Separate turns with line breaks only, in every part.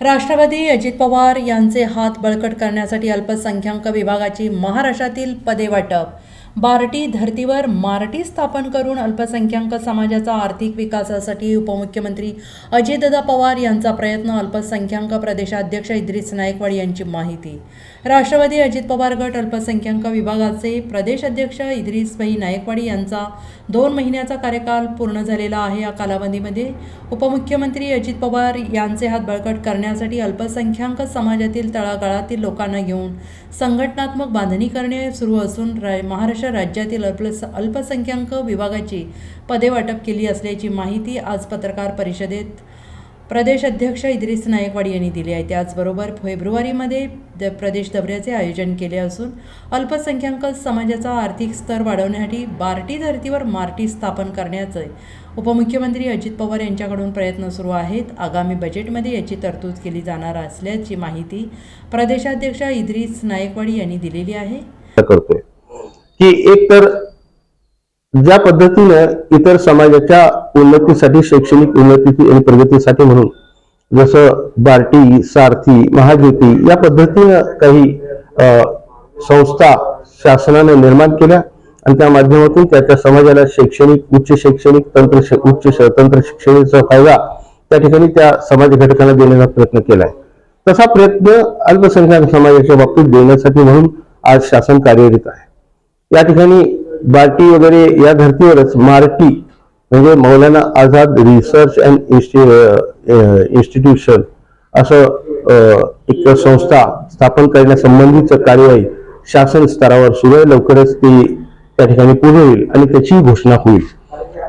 राष्ट्रवादी अजित पवार यांचे हात बळकट करण्यासाठी अल्पसंख्याक विभागाची महाराष्ट्रातील पदे वाटप. बार्टी धर्तीवर मार्टी स्थापन करून अल्पसंख्याक समाजाचा आर्थिक विकासासाठी उपमुख्यमंत्री अजितदादा पवार यांचा प्रयत्न अल्पसंख्याक प्रदेशाध्यक्ष इद्रिस नायकवाड यांची माहिती. राष्ट्रवादी अजित पवार गट अल्पसंख्याक विभागाचे प्रदेशाध्यक्ष इद्रिसभाई नायकवाडी यांचा दोन महिन्याचा कार्यकाल पूर्ण झालेला आहे. या कालावधीमध्ये उपमुख्यमंत्री अजित पवार यांचे हात बळकट करण्यासाठी अल्पसंख्याक समाजातील तळागाळातील लोकांना घेऊन संघटनात्मक बांधणी करणे सुरू असून महाराष्ट्र महाराष्ट्र राज्यातील अल्पस अल्पसंख्याक विभागाची पदे वाटप केली असल्याची माहिती आज पत्रकार परिषदेत प्रदेश अध्यक्ष इद्रिस नायकवाडी यांनी दिली आहे. त्याचबरोबर फेब्रुवारीमध्ये द प्रदेश दौऱ्याचे आयोजन केले असून अल्पसंख्याक समाजाचा आर्थिक स्तर वाढवण्यासाठी बार्टी धर्तीवर मार्टी स्थापन करण्याचे उपमुख्यमंत्री अजित पवार यांच्याकडून प्रयत्न सुरू आहेत. आगामी बजेटमध्ये याची तरतूद केली जाणार असल्याची माहिती प्रदेशाध्यक्ष इद्रिस नायकवाडी यांनी दिलेली आहे.
करतोय. की एक तर ज्या पद्धतीनं इतर समाजाच्या उन्नतीसाठी शैक्षणिक उन्नती आणि प्रगतीसाठी म्हणून जसं बार्टी सारथी महाज्योती या पद्धतीनं काही संस्था शासनाने निर्माण केल्या आणि त्या माध्यमातून त्या त्या समाजाला शैक्षणिक उच्च शैक्षणिक तंत्र उच्च तंत्र शिक्षणाचा फायदा त्या ठिकाणी त्या समाज घटकांना देण्याचा प्रयत्न केलाय. तसा प्रयत्न अल्पसंख्याक समाजाच्या बाबतीत देण्यासाठी म्हणून आज शासन कार्यरत आहे. या ठिकाणी बार्टी वगैरे या धर्तीवरच मार्टी म्हणजे Maulana Azad research and institution असं एक संस्था स्थापन करण्यासंबंधीचं कार्यवाही शासन स्तरावर सुरू आहे. लवकरच ती त्या ठिकाणी पूर्ण होईल आणि त्याची घोषणा होईल.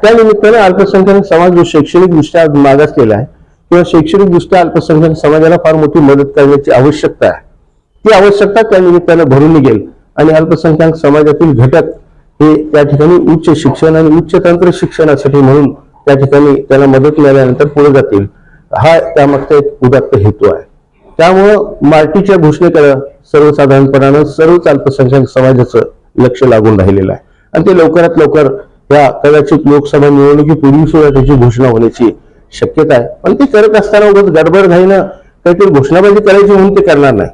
त्यानिमित्ताने अल्पसंख्याक समाज जो शैक्षणिकदृष्ट्या मागासलेला आहे किंवा शैक्षणिकदृष्ट्या अल्पसंख्याक समाजाला फार मोठी मदत करण्याची आवश्यकता आहे ती आवश्यकता त्या निमित्तानं भरून निघेल. आणि अल्पसंख्याक समाजातील घटक हे त्या ठिकाणी उच्च शिक्षण आणि उच्च तंत्र शिक्षणासाठी म्हणून त्या ठिकाणी त्याला मदत मिळाल्यानंतर पुढे जातील. हा त्यामागचा एक उदात्त हेतू आहे. त्यामुळं मार्टीच्या घोषणेकडे सर्वसाधारणपणानं सर्वच अल्पसंख्याक समाजाचं लक्ष लागून राहिलेलं आहे. आणि ते लवकरात लवकर या कदाचित लोकसभा निवडणुकीपूर्वी सुद्धा त्याची घोषणा होण्याची शक्यता आहे. पण ते करत असताना उगाच गडबड घाईनं काहीतरी घोषणाबाजी करायची म्हणून ते करणार नाही.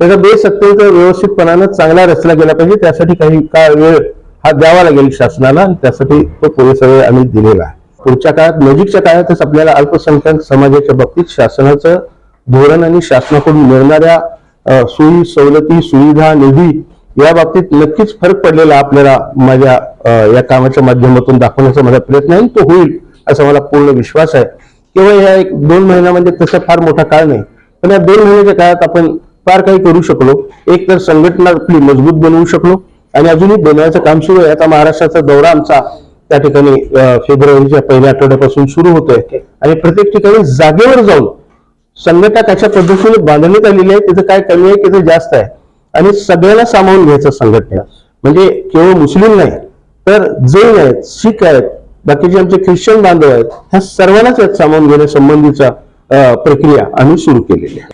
त्याचा बेस अत्यंत व्यवस्थितपणानं चांगला रचला गेला पाहिजे. त्यासाठी काही काळ वेळ हा द्यावा लागेल शासनाला त्यासाठी तो पुरेसा वेळ आम्ही दिलेला आहे. पुढच्या काळात नजीकच्या काळातच आपल्याला अल्पसंख्याक समाजाच्या बाबतीत शासनाचं धोरण आणि शासनाकडून मिळणाऱ्या सोयी सवलती सुविधा निधी या बाबतीत नक्कीच फरक पडलेला आपल्याला माझ्या या कामाच्या माध्यमातून दाखवण्याचा माझा प्रयत्न आहे तो होईल असा मला पूर्ण विश्वास आहे. केवळ या एक दोन महिन्यामध्ये तसा फार मोठा काळ नाही. पण या दोन महिन्याच्या काळात आपण फार काही करू शकलो. एक तर संघटना आपली मजबूत बनवू शकलो. आणि अजूनही बनवायचं काम सुरू आहे. आता महाराष्ट्राचा दौरा आमचा त्या ठिकाणी फेब्रुवारीच्या पहिल्या आठवड्यापासून सुरू होतोय. आणि प्रत्येक ठिकाणी जागेवर जाऊन संघटना त्याच्या पद्धतीने बांधण्यात आलेली आहे तिथं काय कमी आहे तिथं जास्त आहे. आणि सगळ्यांना सामावून घ्यायचं संघटना म्हणजे केवळ मुस्लिम नाही तर जैन आहेत शीख आहेत बाकीचे आमचे ख्रिश्चन बांधव आहेत ह्या सर्वांनाच यात सामावून घेण्यासंबंधीचा प्रक्रिया आम्ही सुरू केलेली आहे.